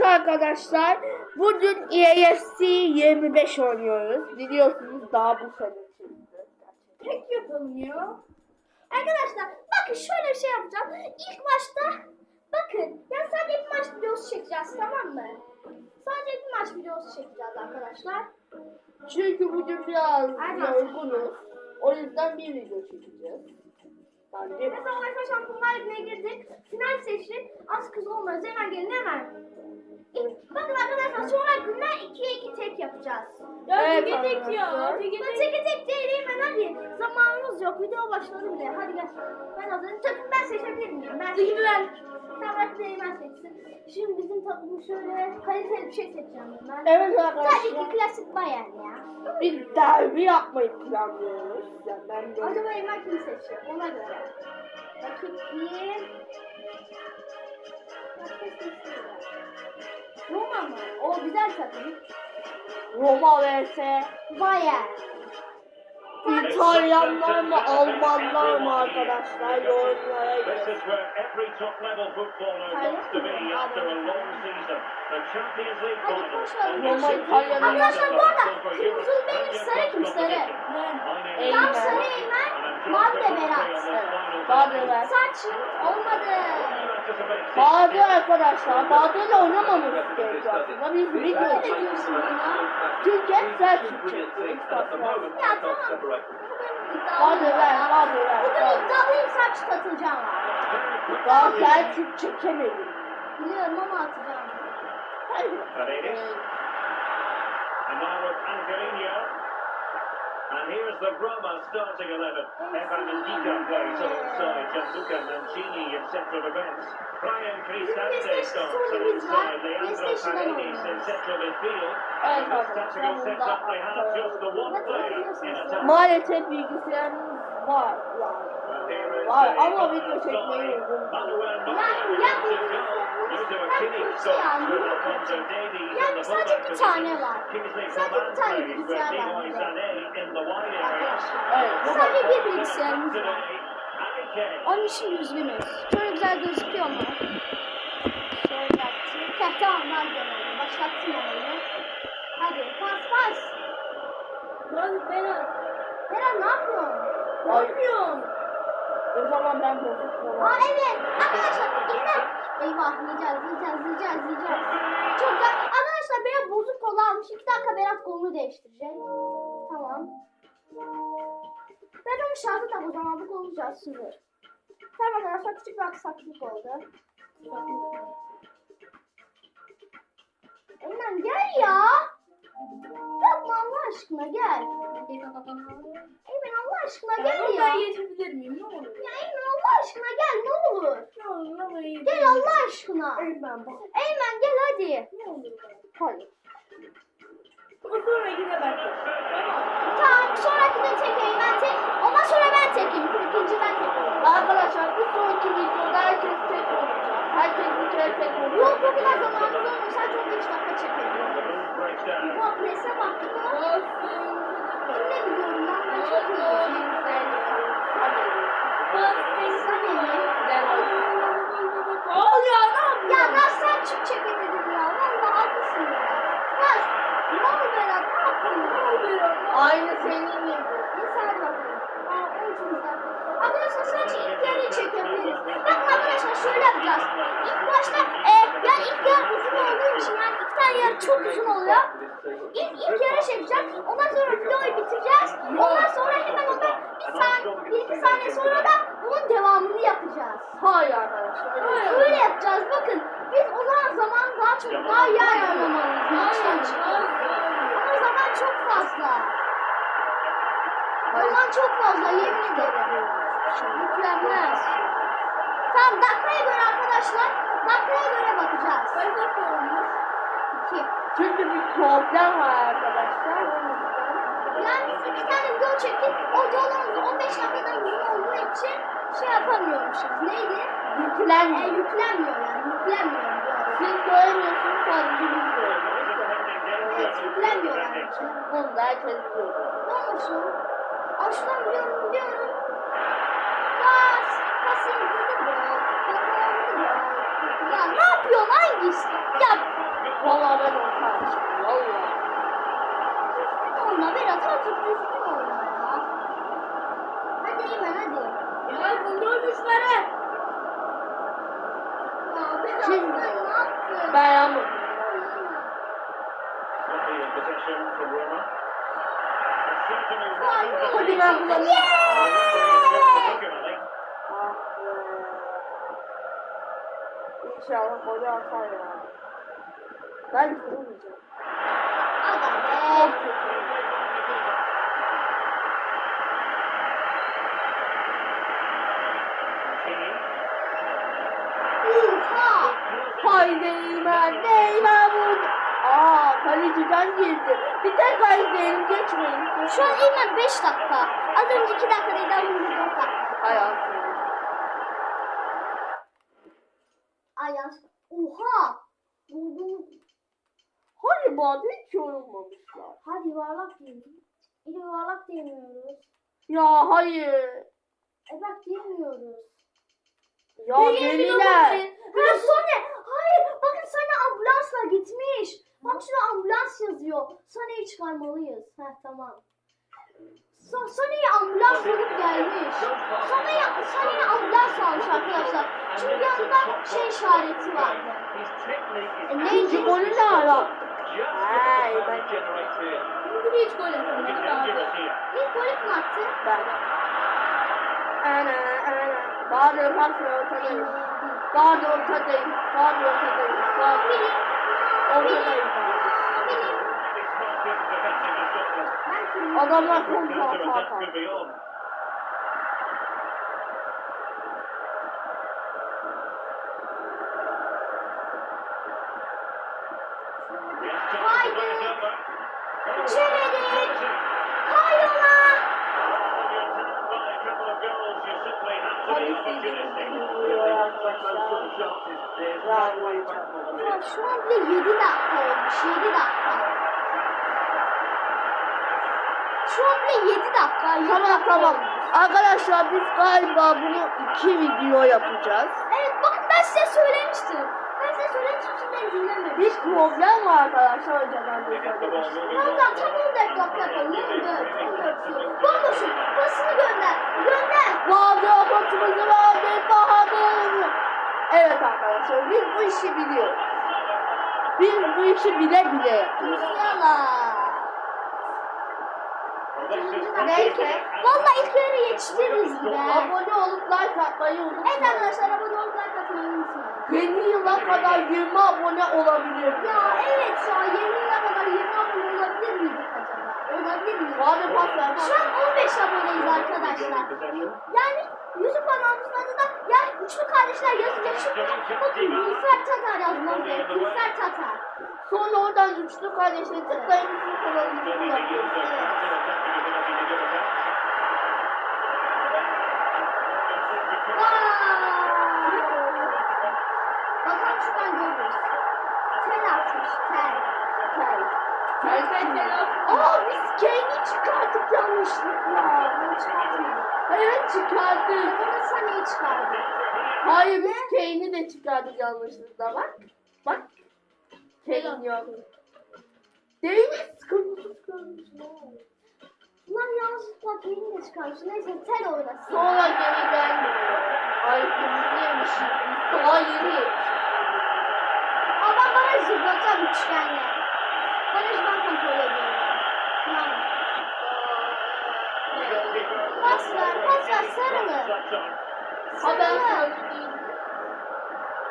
Evet arkadaşlar, bugün EAFC 25 oynuyoruz. Biliyorsunuz daha bu sene çıktı. Tek yapalım ya. Arkadaşlar bakın şöyle bir şey yapacağım. İlk başta bakın ya sadece bir maç videosu çekeceğiz tamam mı? Sadece bir maç videosu çekeceğiz arkadaşlar. Çünkü bugün biraz Aynen. yorgunuz. O yüzden bir video çekeceğiz. Bence Mesela UEFA Şampiyonlar Ligi'ne girdik. Final seçtik. Az kız olmaz. Hemen gelin hemen. İlk, bakın arkadaşlar sonra günler 2'ye 2 tek yapacağız. Ya Evet teke tek ya, arkadaşlar. Teke tek. Teke tek değil hemen hadi. Zamanımız yok. Video başladı bile. Hadi gel. Ben hazırım. Takım ben seçebilir miyim? Ben seçeyim. ben. Tamam hemen seçsin. Şimdi bizim takımı şöyle kaliteli bir şey seçeceğim ben. Evet Tabii arkadaşlar, ki klasik Bayern ya. bir derbi yapmayı planlıyoruz. Yani ben de... Acaba Eymen kimi seçecek? Ona göre. Kim? Roma mı? O güzel takım. Roma vs Bayern. İtalyanlar mı Almanlar mı arkadaşlar yorumlara yazın. Roma İtalya'nın Arkadaşlar bu arada kırmızı benim sarı kim sarı? Tam Eymen. sarı Eymen. Mavi de Berat. Bahadır ver. Saç olmadı. Bahadır arkadaşlar. Bahadır'la oynamamız gerekiyor aslında. Biz Ne diyorsun buna? Çünkü hep. Hiç bakmıyor. Ya tamam. Bahadır ver. Bahadır ver. Bugün iddialıyım saç katılacağım. Daha Selçuk çekemedim. Biliyorum ama atacağım. Hadi. Paredes. With Angelino. And here's the Roma starting 11. Evan Ndika plays alongside Gianluca Mancini in central defence. Brian Cristante starts alongside Leandro Paredes in central midfield. In this tactical setup, they have just the one player in attack. maalesef bilgisayarımız var. Yani. And Var ama video çekmeyi uygun. Ya, ya in goal. Joshua Kimmich starts with Alfonso Davies Ya in the sadece bir tane var. Sadece bir tane bilgisayar var Evet. Sadece bir bilgisayarımız var. Onun için üzgünüz. Şöyle güzel gözüküyor mu? Şöyle yaptım. Heh, tamam ben de öyle. Başlattım ben onu. Hadi pas pas. Hadi Berat. Berat ne yapıyorsun? Ne yapıyorsun? O zaman ben bozuk Aa falan. evet. Arkadaşlar İlker. Eyvah yiyeceğiz yiyeceğiz yiyeceğiz yiyeceğiz. Çok güzel. Arkadaşlar Berat bozuk kola almış. İki dakika Berat kolunu değiştirecek. Tamam. Ben onu şarjı tak o zaman bu kolunu sürür. Tamam arkadaşlar küçük bir aksaklık oldu. Eymen gel ya. Yapma Allah aşkına gel. Eymen Allah aşkına gel ya. Ben yetebilir miyim? Ne olur? Ya Eymen Allah aşkına gel ne olur. Ne olur? Ne olur? Gel Allah aşkına. Eymen bak. Eymen gel hadi. Ne olur? Hayır. Ama sonra yine ben. Tamam. Tamam sonraki de tek. Ondan sonra ben tekim. İkinci ben tekim. Arkadaşlar bu sonraki videoda herkes tek olacak. Herkes bir kere tek olacak. Yok bu kadar zamanımız olmuş. Sadece 15 dakika çekelim. Bu prese mı? Aferin. Kimle gidiyorum ben? Ben çok iyiyim. Sen ya ne yapıyorsun? Ya Gaz sen çık çekemedim ya. Valla haklısın Berat. Gaz. Ne oldu Berat? Ne yaptın? Ne oldu ya? Aynı senin gibi. 13. dakika. Arkadaşlar sadece ilk yarıyı çekebiliriz. Bakın arkadaşlar şöyle yapacağız. İlk başta e, ya ilk yarı uzun olduğu için yani iki tane yarı çok uzun oluyor. İlk, ilk yarı çekeceğiz. Ondan sonra videoyu bitireceğiz. Ondan sonra hemen ondan bir saniye, bir iki saniye sonra da bunun devamını yapacağız. Hayır arkadaşlar. Öyle yapacağız. Bakın biz o zaman zaman daha çok daha iyi ayarlamalıyız. Maçtan çok fazla. Zaman çok fazla yemin ederim. Yüklenmez. Tamam dakikaya göre arkadaşlar. Dakikaya göre bakacağız. Kaç dakika olmuş? İki. Çünkü bir problem var arkadaşlar. Yani biz iki tane video çektik. O videolarımız 15 dakikadan uzun olduğu için şey yapamıyormuşuz. Neydi? E, Yüklenmiyor. yüklenmiyor yani. Yüklenmiyor. Siz göremiyorsunuz sadece biz görüyoruz. Çiftlenmiyorlar için. Bunu da herkes biliyor. Ne olmuşum? Aşktan biliyorum biliyorum. Bas! Basın dedi bu. Ya ne yapıyorsun hangisi? Ya valla ben ortaya çıktım valla. Düzgün oyna Berat artık düzgün oyna. Bunu- the- particularly. Ah be. İnşallah golü atar ya. Ben vurmayacağım. Aga be. Haydi Eymen, Eymen vurdu. Aa, kaleciden girdi. Bir tek kaleciden geçmeyin. Şu an Eymen 5 dakika. Az önce 2 dakika değil az önce 4 dakika. Hayatım. Ayaz. Oha. Buldum. Hayır bana hiç yorulmamışlar. Hadi yuvarlak diyelim. Bir yuvarlak diyemiyoruz. Ya hayır. E bak diyemiyoruz. Ya deliler. Ha Sone. Hayır. Sana ambulansla gitmiş. Bak şurada ambulans yazıyor. Sone'yi çıkarmalıyız. Ha tamam. So Sone'yi ambulans bulup gelmiş. Sone'yi Sone'yi ambulans almış arkadaşlar. Çünkü yanında şey işareti vardı. E, neydi? Golü ne ara? The ben-. Bugün hiç gol atamadı Looking abi. golü kim attı? Ben. Ana ana. Bağırıyorum ortadayım. Bağırdı ortadayım. Ortadayım. Bağırdı. Ortadayım. Of defending has got them. Ben kırmızı. Adamlar attack atar. Ya şu an bile 7 dakika olmuş. 7 dakika. Şu an bile 7 dakika. 7 Tamam dakika tamam. olmuş. Arkadaşlar biz galiba bunu iki video yapacağız. Evet bakın ben size söylemiştim. Ben size söylemiştim siz beni dinlememiştiniz. Bir problem var arkadaşlar önceden de söylemiştim. Tamam tamam tam 10 dakika yapalım. 14, 14. Bomboşum. Pasını Evet arkadaşlar biz bu işi biliyoruz. Biz bu işi bile bile yapıyoruz. Neyse. Valla ilk yarı yetiştiririz be. Abone olup like atmayı Evet unutmayın. arkadaşlar abone olup like atmayı unutmayın. Yeni yıla kadar 20 abone olabilir. Ya evet ya yeni yıla kadar 20 abone olabilir miydik acaba? Bahadır pas ver. Şu an 15 aboneyiz arkadaşlar. Yani YouTube kanalımızın adı da yani Üçlü Kardeşler yazınca çıkıyor. Bakın Gülfer Tatar yazmanız gerek. Gülfer Tatar. Sonra oradan üçlü kardeşleri tıklayın bizim kanalımızı Vay! Bakalım şuradan görürüz. Tel atmış tel. Tel. Tel tel tel. Kane'i çıkarttık yanlışlıkla. Bunu çıkartmadık. Evet çıkarttık. Bunu Sane'yi çıkardı. Hayır biz Kane'i de çıkarttık yanlışlıkla bak. Bak. Kane yok. Davis kırmızı kırmızı. Ulan yanlışlıkla Kane'i de çıkarmış. Neyse tel oynasın. Sonra geri gelmiyor. Ay kırmızı yemişiz. Biz daha yeni yemişiz. Aa ben bana zıplatacağım üçgenle. Barış ben kontrol ediyorum. Yani. Pas ver, pas ver, sarılı. Ha ben Sarı. değilim.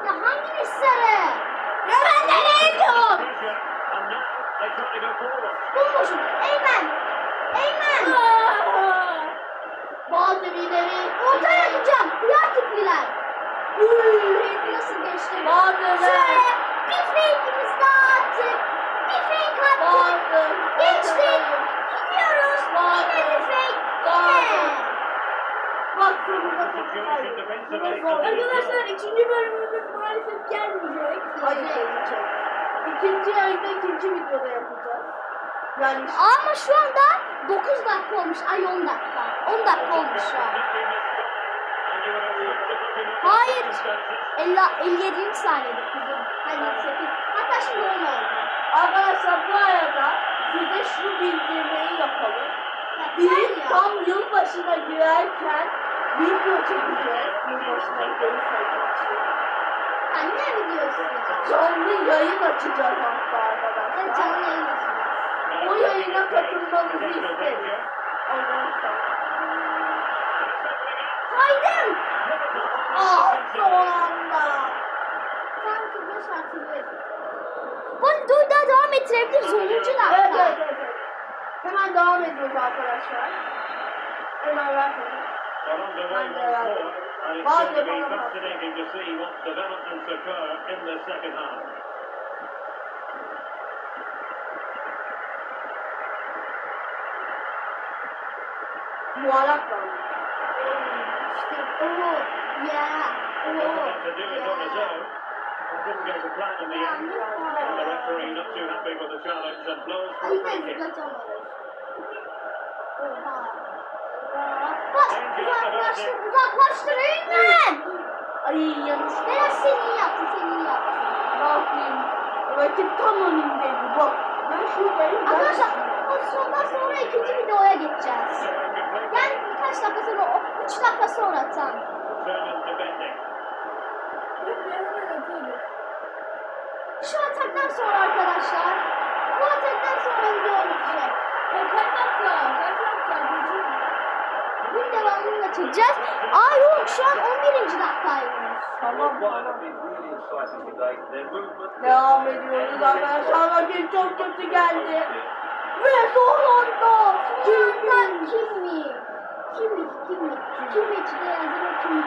Ya hanginiz sarı? Ya ben de forward. Bulmuşum. Eymen. Eymen. Bazı ileri. Ortaya atacağım. Kuyar tipliler. Uy, nasıl geçti? Bazı Şöyle bir fake'imiz daha attık. Bir fake attık. Geçtik. Gidiyoruz. Yine bir fake. Yine. Bak sonunda Situation defensively. Arkadaşlar ikinci bölümümüz maalesef gelmeyecek. Hayır gelecek. İkinci ayda ikinci videoda yapacağız. Yani Ama şu anda 9 dakika olmuş. Ay 10 dakika. 10 dakika olmuş şu an. Hayır. 50, 57. saniyede kızım. Hani 8. Hatta şimdi 10 oldu. arkadaşlar bu arada size şu bildirmeyi yapalım. Ya, Biz tam yılbaşına girerken video çekeceğiz. Yılbaşına geri saymak için. Ya ne videosu ya? Canlı yayın açacağız hatta arkadaşlar. canlı yayın açacağız. o yayına katılmanızı isteriz. Olmazsa. Haydim. Ah son anda. Sanki 5 artı 1. Bunu dur daha devam ettirebiliriz 10. Evet, dakika. evet, evet, evet. Hemen devam ediyoruz arkadaşlar. Hemen ver. Well, underway once more, and it's going to be fascinating to see what developments occur in the second half. Muallak. İşte o. Ya. O. It didn't go to plan in the end. ne The referee not too happy with the challenge and blows. Bak uzaklaştır uzaklaştır Eymen. Ay yanlış. Biraz sen iyi yaptın sen iyi yaptın. Ne yapayım? Rakip tam önümdeydi bak. Ben şuradayım. ben- Arkadaşlar pozisyondan sonra ikinci videoya geçeceğiz. Yani birkaç dakika sonra, üç dakika sonra tam. Şu ataktan sonra arkadaşlar, bu ataktan sonra video bitecek. Kaç dakika? Kaç dakika? Geçin. Bunun çekeceğiz. Aa yok şu an 11. dakikaymış. Tamam. Devam ediyoruz arkadaşlar. Rakip çok kötü geldi. Ve son anda. Kimden kim mi? Kim mi? Kim mi? Kim mi? İçinde yazılı kim mi?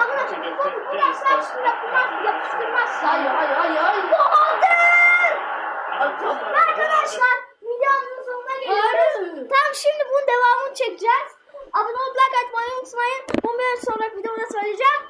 Arkadaşlar bu, bu dersler şimdi yapılmaz, yapıştırmazsa. Hayır hayır hayır hayır. Ve arkadaşlar videomuzun sonuna geliyoruz. Tamam şimdi bunun devamını çekeceğiz. Abone olup like atmayı unutmayın. Bunu sonraki videomda söyleyeceğim.